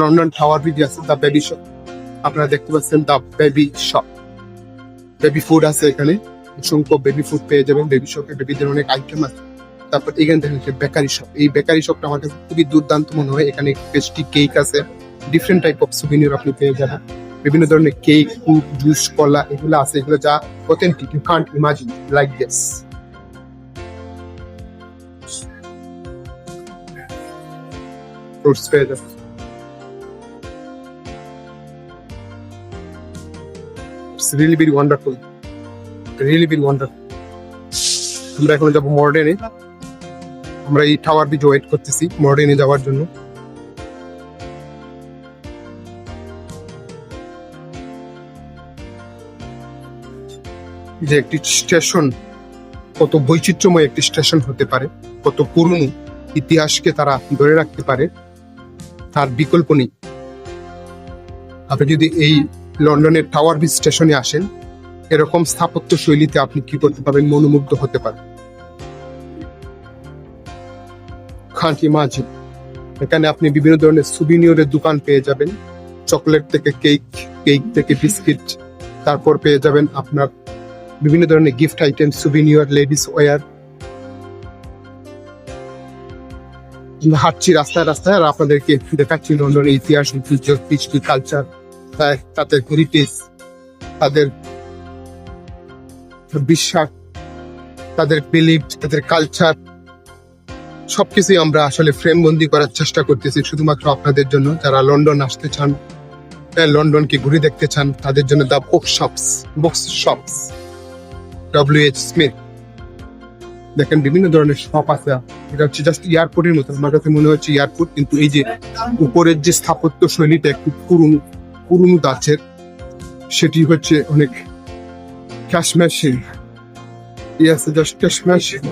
London Tower Bridge আছে the baby shop আপনারা দেখতে পাচ্ছেন the baby shop baby food আছে এখানে। অসংখ্য বেবি ফুড পেয়ে যাবেন। বেবি শপে বেবিদের অনেক আইটেম আছে। তারপর এখানে দেখেন বেকারি শপ এই বেকারি শপটা আমার কাছে খুবই দুর্দান্ত মনে হয়। এখানে পেস্ট্রি কেক আছে। ডিফারেন্ট টাইপ অফ সুভিনিয়র আপনি পেয়ে যাবেন। বিভিন্ন ধরনের কেক ফুড জুস কলা এগুলো আছে। এগুলো যা authentic you can't imagine like this fruits পেয়ে যাবেন। It's really very wonderful. Really very wonderful. আমরা এখন যাব মডার্নে আমরা এই টাওয়ার ব্রিজ ওয়েট করতেছি মডার্নে যাওয়ার জন্য যে একটি স্টেশন কত বৈচিত্র্যময় একটি স্টেশন হতে পারে, কত পুরনো ইতিহাসকে তারা ধরে রাখতে পারে, তার বিকল্প নেই আপনি যদি এই লন্ডনের টাওয়ার ব্রিজ স্টেশনে আসেন। এরকম স্থাপত্য শৈলীতে আপনি কি করতে পারবেন মনোমুগ্ধ হতে পারেন খাঁটি মাঝি, এখানে আপনি বিভিন্ন ধরনের সুবিনিয়রের দোকান পেয়ে যাবেন। চকলেট থেকে কেক কেক থেকে বিস্কিট, তারপর পেয়ে যাবেন আপনার বিভিন্ন ধরনের গিফট আইটেম সুবিনিয়র লেডিস আমরা হাঁটছি রাস্তায় রাস্তায় আর আপনাদেরকে দেখাচ্ছি লন্ডনের ইতিহাস, ঐতিহ্য কালচার তাদের হেরিটেজ তাদের বিশ্বাস, তাদের বিলিভ তাদের কালচার সবকিছুই আমরা আসলে ফ্রেম বন্দি করার চেষ্টা করতেছি। শুধুমাত্র আপনাদের জন্য, যারা লন্ডন আসতে চান লন্ডনকে ঘুরে দেখতে চান, তাদের জন্য the book shops books shops W H Smith দেখেন, বিভিন্ন ধরনের শপ আছে। এটা হচ্ছে জাস্ট এয়ারপোর্টের মতো। আমার কাছে মনে হচ্ছে এয়ারপোর্ট কিন্তু এই যে উপরের যে স্থাপত্য শৈলীটা একটু পুরনো পুরনো দাঁতের সেটি হচ্ছে অনেক ক্যাশম্যাশিন ইয়াস জাস্ট ক্যাশম্যাশিন